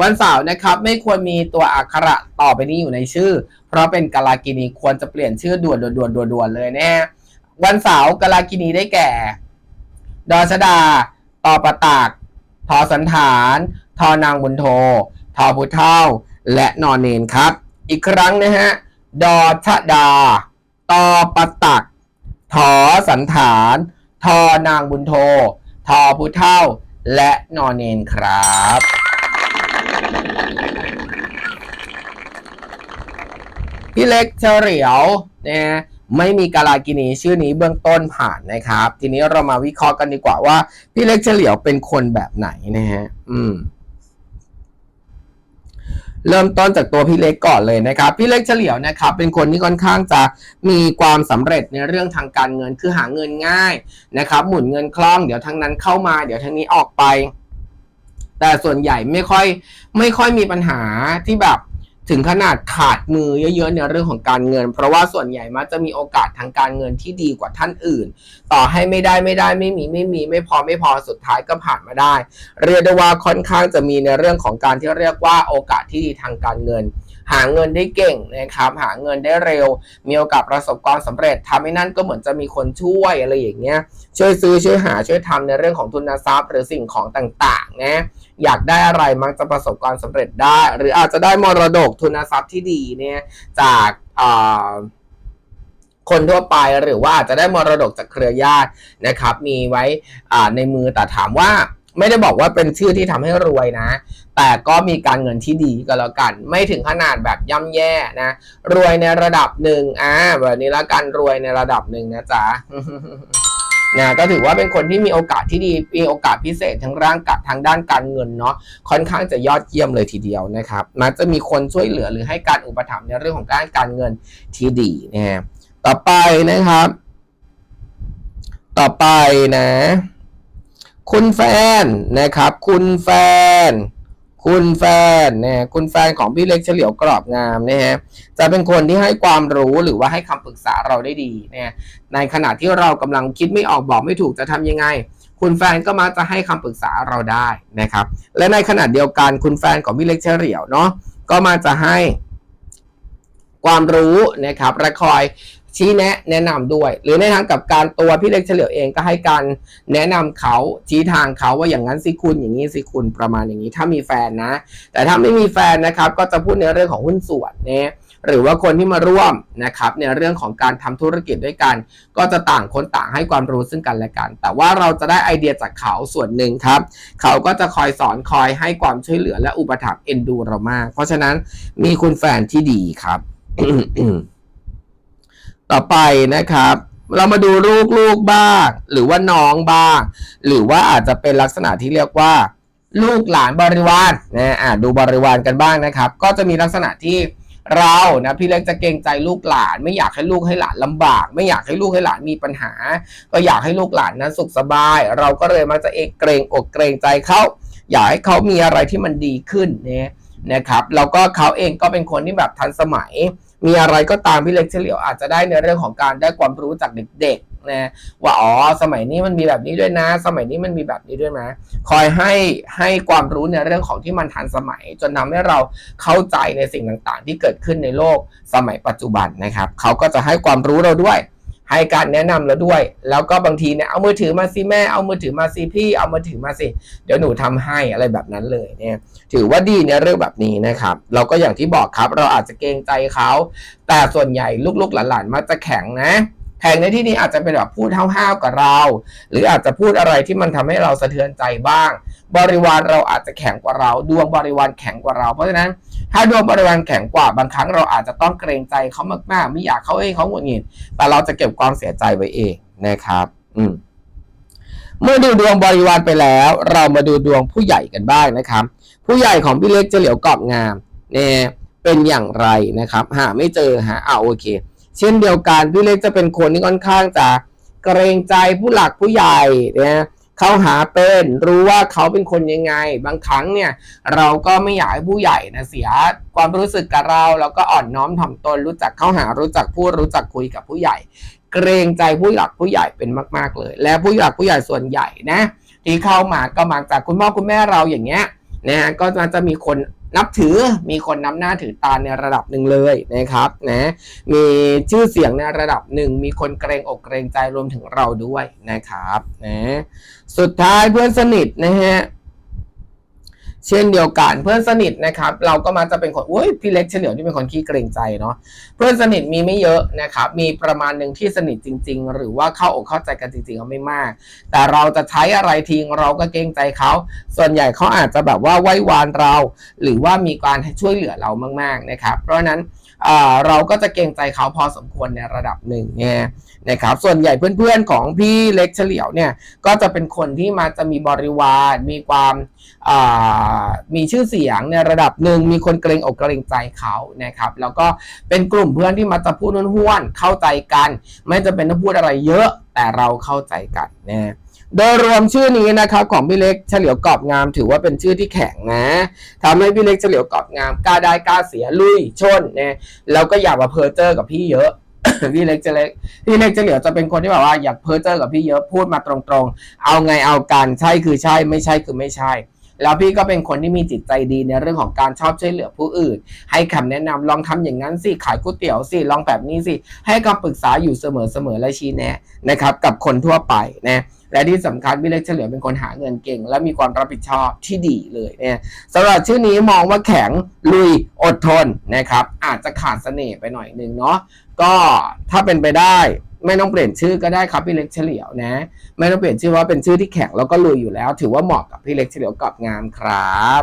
วันเสาร์นะครับไม่ควรมีตัวอักขระต่อไปนี้อยู่ในชื่อ เพราะเป็นกาลากินีควรจะเปลี่ยนชื่อด่วนด่วนด่วนด่วนด่วนเลยนะฮะวันเสาร์กาลากินีได้แก่ ดอชดาต่อประตากทอสันฐาน ทอนางบุญโททอพุทเท่า และนอนเนนครับ อีกครั้งนะฮะดอชดาตอประตักทอสันฐาน ทอนางบุญโท ทอพุทเท่า และนอนเนนครับ พี่เล็กเฉลียวนะไม่มีกาลากินีชื่อนี้เบื้องต้นผ่านนะครับ ทีนี้เรามาวิเคราะห์กันดีกว่าว่า พี่เล็กเฉลียวเป็นคนแบบไหนนะฮะอืม เริ่มต้นจากตัวพี่เล็กก่อนเลยนะครับ พี่เล็กเฉลียวนะครับ เป็นคนที่ค่อนข้างจะมีความสำเร็จในเรื่องทางการเงินคือหาเงินง่ายนะครับ หมุนเงินคล่องเดี๋ยวทางนั้นเข้ามา เดี๋ยวทางนี้ออกไป แต่ส่วนใหญ่ไม่ค่อยไม่ค่อยมีปัญหาที่แบบถึงขนาดขาดมือเยอะๆในเรื่องของการเงิน เพราะว่าส่วนใหญ่มักจะมีโอกาสทางการเงินที่ดีกว่าท่านอื่น ต่อให้ไม่ได้ไม่ได้ไม่มีไม่มี ไม่พอไม่พอสุดท้ายก็ผ่านมาได้ เรียกได้ว่าค่อนข้างจะมีในเรื่องของการที่เรียกว่าโอกาสที่ดีทางการเงิน หาเงินได้เก่งนะครับหาเงินได้เร็ว มีโอกาสประสบความสำเร็จทำให้นั่นก็เหมือนจะมีคนช่วยอะไรอย่างเงี้ยช่วยซื้อช่วยหาช่วยทำในเรื่องของทุนทรัพย์ หรือสิ่งของต่างๆนะอยากได้อะไรมักจะประสบความสำเร็จได้ หรืออาจจะได้มรดกทุนทรัพย์ที่ดีเนี่ยจากคนทั่วไปหรือว่าอาจจะได้มรดกจากเครือญาตินะครับ มีไว้ในมือแต่ถามว่าไม่ได้บอกว่าเป็นชื่อที่ทำให้รวยนะ แต่ก็มีการเงินที่ดีก็แล้วกัน ไม่ถึงขนาดแบบย่ำแย่นะ รวยในระดับหนึ่งอ่าแบบนี้ละกันรวยในระดับหนึ่งนะจ๊ะ นะก็ถือว่าเป็นคนที่มีโอกาสที่ดีมีโอกาสพิเศษทั้งร่างกายทางด้านการเงินเนาะค่อนข้างจะยอดเยี่ยมเลยทีเดียวนะครับมักจะมีคนช่วยเหลือหรือให้การอุปถัมภ์ในเรื่องของการการเงินที่ดีนะฮะต่อไปนะครับ ต่อไปนะ คุณแฟนนะครับ คุณแฟน คุณแฟนนะคุณแฟนของพี่เล็กเฉลียวกรอบงามนะฮะจะเป็นคนที่ให้ความรู้หรือว่าให้คำปรึกษาเราได้ดีนะในขณะที่เรากำลังคิดไม่ออกบอกไม่ถูกจะทำยังไง คุณแฟนก็มักจะให้คำปรึกษาเราได้นะครับ และในขณะเดียวกันคุณแฟนของพี่เล็กเฉลียวเนาะก็มาจะให้ความรู้นะครับและคอย ชี้แนะแนะนำด้วย หรือในทางกับการตัวพี่เล็กเฉลียวเองก็ให้การแนะนำเขาชี้ทางเขาว่าอย่างนั้นสิคุณอย่างนี้สิคุณประมาณอย่างนี้ ถ้ามีแฟนนะ แต่ถ้าไม่มีแฟนนะครับ ก็จะพูดในเรื่องของหุ้นส่วนเนี่ยหรือว่าคนที่มาร่วมนะครับในเรื่องของการทำธุรกิจด้วยกัน ก็จะต่างคนต่างให้ความรู้ซึ่งกันและกัน แต่ว่าเราจะได้ไอเดียจากเขาส่วนหนึ่งครับ เขาก็จะคอยสอนคอยให้ความช่วยเหลือและอุปถัมภ์เอ็นดูเรามาก เพราะฉะนั้นมีคุณแฟนที่ดีครับ ต่อไปนะครับ เรามาดูลูกลูกบ้าง หรือว่าน้องบ้าง หรือว่าอาจจะเป็นลักษณะที่เรียกว่า ลูกหลานบริวารนะอ่าดูบริวารกันบ้างนะครับ ก็จะมีลักษณะที่เรานะพี่เล็กจะเกรงใจลูกหลาน ไม่อยากให้ลูกให้หลานลำบาก ไม่อยากให้ลูกให้หลานมีปัญหา ก็อยากให้ลูกหลานนั้นสุขสบาย เราก็เลยมักจะเอกเกรงอกเกรงใจเขาอยากให้เขามีอะไรที่มันดีขึ้นนี่ยนะครับแล้วก็เขาเองก็เป็นคนที่แบบทันสมัย มีอะไรก็ตามพี่เล็กเฉลียวอาจจะได้ในเรื่องของการได้ความรู้จากเด็กๆนะว่าอ๋อสมัยนี้มันมีแบบนี้ด้วยนะ สมัยนี้มันมีแบบนี้ด้วยนะคอยให้ให้ความรู้ในเรื่องของที่มันทันสมัย จนทำให้เราเข้าใจในสิ่งต่างๆ ที่เกิดขึ้นในโลกสมัยปัจจุบันนะครับเขาก็จะให้ความรู้เราด้วย ให้การแนะนำเราด้วย แล้วก็บางทีเนี่ยเอามือถือมาสิแม่เอามือถือมาสิพี่เอามือถือมาสิ เดี๋ยวหนูทำให้อะไรแบบนั้นเลยเนี่ยถือว่าดีในเรื่องแบบนี้นะครับ เราก็อย่างที่บอกครับ เราอาจจะเกรงใจเขา แต่ส่วนใหญ่ลูกๆหลานๆมักจะแข็งนะ แข็งในที่นี้อาจจะเป็นแบบพูดห้าวๆกับเรา หรืออาจจะพูดอะไรที่มันทำให้เราสะเทือนใจบ้าง บริวารเราอาจจะแข็งกว่าเรา ดวงบริวารแข็งกว่าเรา เพราะฉะนั้น ถ้าดวงบริวารแข็งกว่าบางครั้งเราอาจจะต้องเกรงใจเขามากๆ ไม่อยากเขาให้เขาหงุดหงิดแต่เราจะเก็บความเสียใจไว้เองนะครับ อืมเมื่อดูดวงบริวารไปแล้ว เรามาดูดวงผู้ใหญ่กันบ้างนะครับ ผู้ใหญ่ของพี่เล็กเฉลียวกรอบงามเนี่ยเป็นอย่างไรนะครับ หาไม่เจอหาอ่าโอเค เช่นเดียวกันพี่เล็กจะเป็นคนที่ค่อนข้างจะเกรงใจผู้หลักผู้ใหญ่เนี่ยเขาหาเป็นรู้ว่าเขาเป็นคนยังไง บางครั้งเนี่ย เราก็ไม่อยากให้ผู้ใหญ่นะเสียความรู้สึกกับเรา แล้วก็อ่อนน้อมถ่อมตนรู้จักเข้าหารู้จักพูดรู้จักคุยกับผู้ใหญ่ เกรงใจผู้หลักผู้ใหญ่เป็นมาก ๆเลย และผู้หลักผู้ใหญ่ส่วนใหญ่นะที่เข้ามาก็มาจากคุณพ่อคุณแม่เราอย่างเงี้ยนะฮะก็จะมีคน นับถือมีคนนับหน้าถือตาในระดับหนึ่งเลยนะครับนะมีชื่อเสียงในระดับหนึ่งมีคนเกรงอกเกรงใจรวมถึงเราด้วยนะครับนะสุดท้ายเพื่อนสนิทนะฮะ เช่นเดียวกันเพื่อนสนิทนะครับ เราก็มักจะเป็นคนอุ้ยพี่เล็กเฉลียวที่เป็นคนขี้เกรงใจเนาะเพื่อนสนิทมีไม่เยอะนะครับ มีประมาณหนึ่งที่สนิทจริง ๆ หรือว่าเข้าอกเข้าใจกันจริงๆก็ไม่มาก แต่เราจะใช้อะไรทิ้งเราก็เกรงใจเขาส่วนใหญ่เขาอาจจะแบบว่าไหว้วานเรา หรือว่ามีการช่วยเหลือเรามาก ๆนะครับ เพราะนั้น เราก็จะเกรงใจเขาพอสมควรในระดับหนึ่งเนี่ยนะครับส่วนใหญ่เพื่อนๆของพี่เล็กเฉลียวเนี่ยก็จะเป็นคนที่มาจะมีบริวาร มีความามีชื่อเสียงในระดับหนึ่งมีคนเกรงอกเกรงใจเขานะครับแล้วก็เป็นกลุ่มเพื่อนที่มาจะพูดห้วนๆเข้าใจกัน ไม่จะเป็นต้องพูดอะไรเยอะแต่เราเข้าใจกันนะ โดยรวมชื่อนี้นะครับของพี่เล็กเฉลียวกรอบงาม ถือว่าเป็นชื่อที่แข็งนะทำให้พี่เล็กเฉลียวกรอบงามกล้าได้กล้าเสียลุยชนนะแล้วก็อย่ามาเพอเจอร์กับพี่เยอะพี่เล็กจะเล็กพี่เล็กเฉลียวจะเป็นคนที่แบบว่าอยากเพอเจอร์กับพี่เยอะพูดมาตรงๆ เอาไงเอากันใช่คือใช่ไม่ใช่คือไม่ใช่ แล้วพี่ก็เป็นคนที่มีจิตใจดีในเรื่องของการชอบช่วยเหลือผู้อื่น ให้คำแนะนำลองทำอย่างนั้นสิขายก๋วยเตี๋ยวสิลองแบบนี้สิให้คำปรึกษาอยู่เสมอๆและชี้แนะนะครับ กับคนทั่วไปนะและที่สำคัญพี่เล็กเฉลียวเป็นคนหาเงินเก่ง และมีความรับผิดชอบที่ดีเลยเนี่ยสำหรับชื่อนี้มองว่าแข็งลุยอดทนนะครับ อาจจะขาดเสน่ห์ไปหน่อยนึงเนาะก็ถ้าเป็นไปได้ ไม่ต้องเปลี่ยนชื่อก็ได้ครับพี่เล็กเฉลียวนะ ไม่ต้องเปลี่ยนชื่อว่าเป็นชื่อที่แข็งแล้วก็ลุยอยู่แล้ว ถือว่าเหมาะกับพี่เล็กเฉลียวกับงานครับ